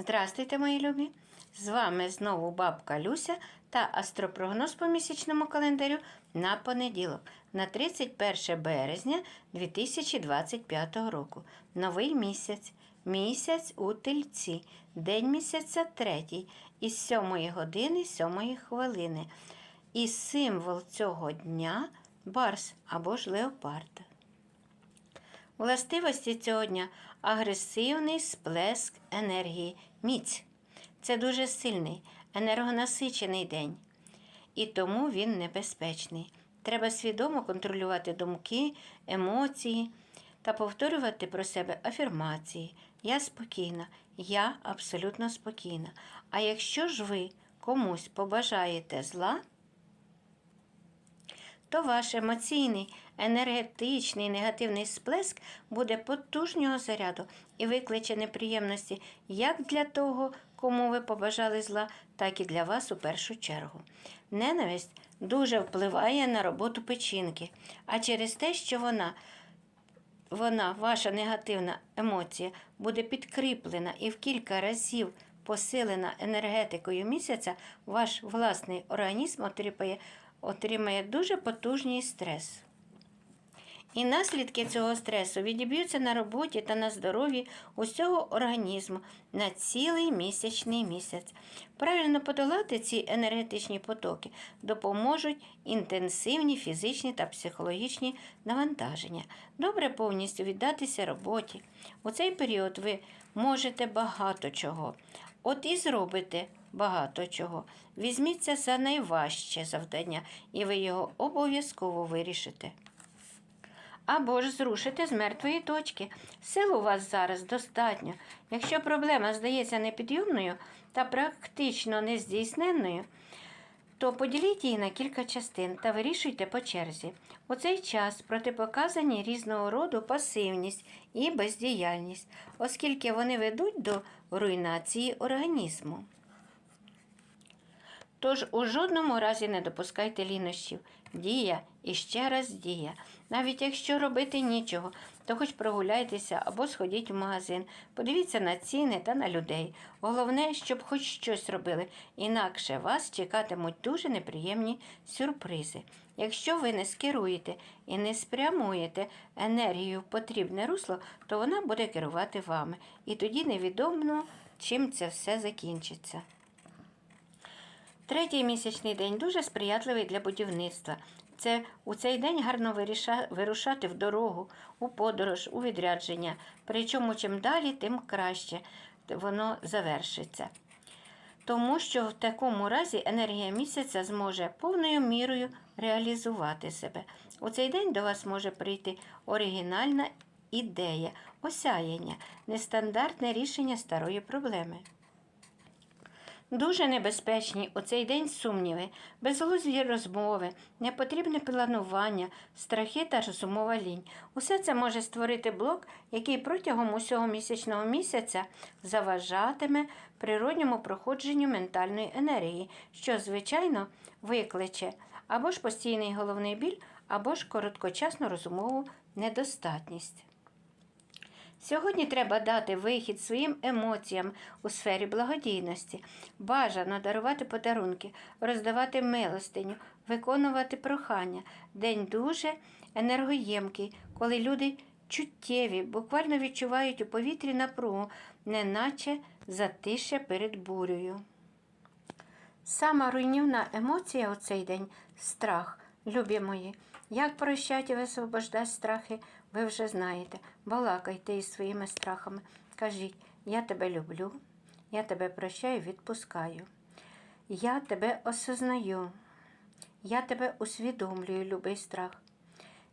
Здравствуйте, мої любі! З вами знову бабка Люся та астропрогноз по місячному календарю на понеділок, на 31 березня 2025 року. Новий місяць. Місяць у тельці. День місяця третій. Із 7 години 7 хвилини. І символ цього дня барс або ж леопард. Властивості цього дня агресивний сплеск енергії, міць. Це дуже сильний, енергонасичений день. І тому він небезпечний. Треба свідомо контролювати думки, емоції та повторювати про себе афірмації. Я спокійна, я абсолютно спокійна. А якщо ж ви комусь побажаєте зла, то ваш емоційний, енергетичний негативний сплеск буде потужнього заряду і викличе неприємності як для того, кому ви побажали зла, так і для вас у першу чергу. Ненависть дуже впливає на роботу печінки, а через те, що вона вона, ваша негативна емоція, буде підкріплена і в кілька разів посилена енергетикою місяця, ваш власний організм отримає, отримає дуже потужний стрес. І наслідки цього стресу відіб'ються на роботі та на здоров'ї усього організму на цілий місячний місяць. Правильно подолати ці енергетичні потоки допоможуть інтенсивні фізичні та психологічні навантаження. Добре повністю віддатися роботі. У цей період ви можете багато чого. От і зробите багато чого. Візьміться за найважче завдання, і ви його обов'язково вирішите або ж зрушити з мертвої точки. Сил у вас зараз достатньо. Якщо проблема здається непідйомною та практично нездійсненною, то поділіть її на кілька частин та вирішуйте по черзі. У цей час протипоказані різного роду пасивність і бездіяльність, оскільки вони ведуть до руйнації організму. Тож у жодному разі не допускайте лінощів. Дія і ще раз дія. Навіть якщо робити нічого, то хоч прогуляйтеся або сходіть в магазин, подивіться на ціни та на людей. Головне, щоб хоч щось робили, інакше вас чекатимуть дуже неприємні сюрпризи. Якщо ви не скеруєте і не спрямуєте енергію в потрібне русло, то вона буде керувати вами. І тоді невідомо, чим це все закінчиться. Третій місячний день дуже сприятливий для будівництва. Це у цей день гарно виріша, вирушати в дорогу, у подорож, у відрядження. Причому чим далі, тим краще воно завершиться. Тому що в такому разі енергія місяця зможе повною мірою реалізувати себе. У цей день до вас може прийти оригінальна ідея, осяяння, нестандартне рішення старої проблеми. Дуже небезпечні у цей день сумніви, безглузді розмови, непотрібне планування, страхи та розумова лінь. Усе це може створити блок, який протягом усього місячного місяця заважатиме природньому проходженню ментальної енергії, що, звичайно, викличе або ж постійний головний біль, або ж короткочасну розумову недостатність. Сьогодні треба дати вихід своїм емоціям у сфері благодійності, бажано дарувати подарунки, роздавати милостиню, виконувати прохання. День дуже енергоємкий, коли люди чуттєві, буквально відчувають у повітрі напругу, неначе затише перед бурею. Сама руйнівна емоція у цей день страх. Любі мої, як прощать і висвобождать страхи, ви вже знаєте. Балакайте із своїми страхами. Кажіть, я тебе люблю, я тебе прощаю, відпускаю. Я тебе осознаю, я тебе усвідомлюю, любий страх.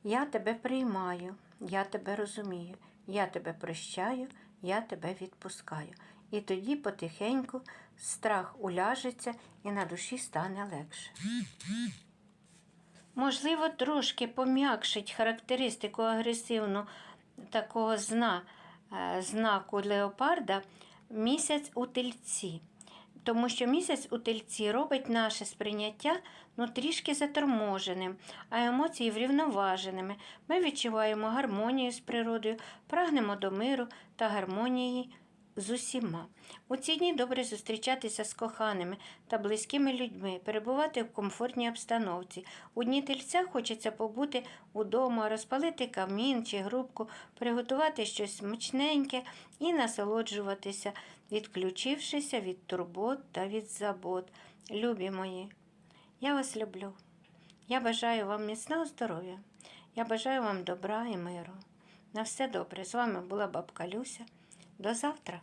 Я тебе приймаю, я тебе розумію, я тебе прощаю, я тебе відпускаю. І тоді потихеньку страх уляжеться і на душі стане легше. Можливо, трошки пом'якшить характеристику агресивну такого зна, е, знаку леопарда місяць у тельці. Тому що місяць у тельці робить наше сприйняття ну, трішки заторможеним, а емоції врівноваженими. Ми відчуваємо гармонію з природою, прагнемо до миру та гармонії з усіма. У ці дні добре зустрічатися з коханими та близькими людьми, перебувати в комфортній обстановці. У дні тельця хочеться побути удома, розпалити камін чи грубку, приготувати щось смачненьке і насолоджуватися, відключившися від турбот та від забот. Любі мої, я вас люблю. Я бажаю вам міцного здоров'я. Я бажаю вам добра і миру. На все добре. З вами була бабка Люся. До завтра.